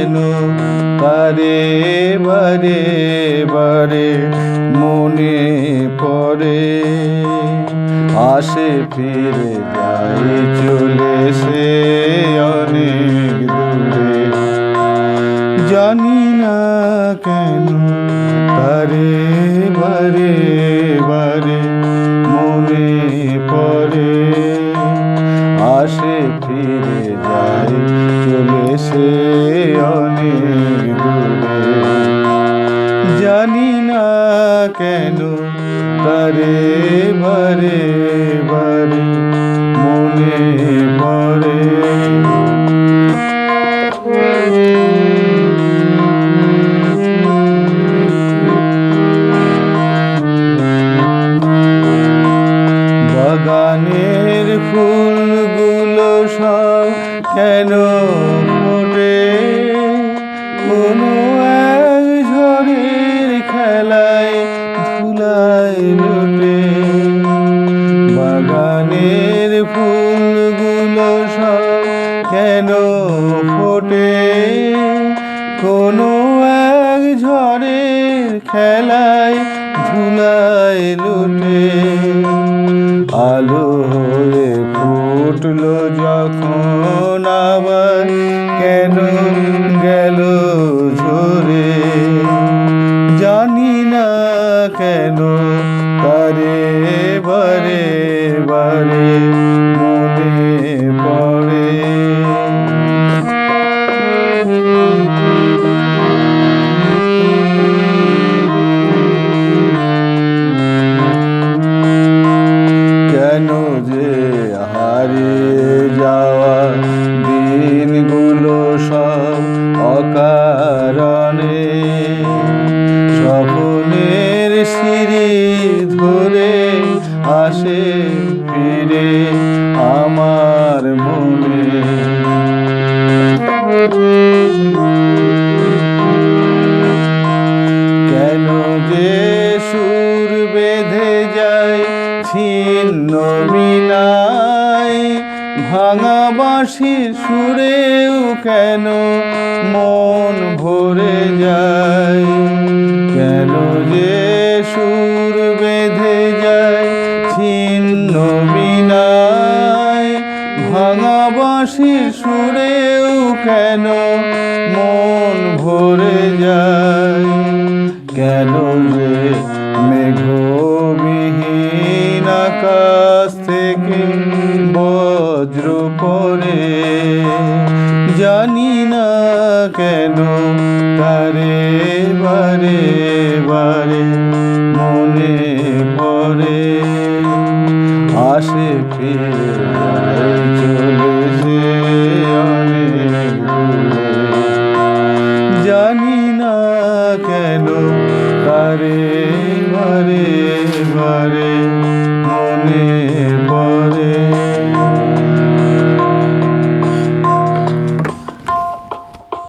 কেন তারে বারে বারে মনে পড়ে। আসে ফিরে যায়, চলে সে অনেক দূরে। জানি না কেন তারে বারে বারে মনে পড়ে। আসে ফিরে যায়, চলে সে কেন? তারে বারে বারে মনে পড়ে বাগানের ফুলগুলো সব কেন ফুলগুলো সব কেন ফোটে? কোনো এক ঝড়ের খেলায় ধুলায় লুটে। আলো হয়ে ফুটলো যখন আবার কেন গেল ঝরে? জানি না কেন তারে ফিরে আমার মনে। কেন যে সুর বেঁধে যায় ছিন্ন মিনায় ভাঙা বাঁশির সুরেও কেন মন ভরে যায়? কেন যে সুর সুরেও কেন মন ভরে যায়? কেন যে মেঘবিহীন আকাশ থেকে বজ্র পড়ে? জানি না কেন তারে বারে বারে মনে পড়ে। আসে ফিরে রে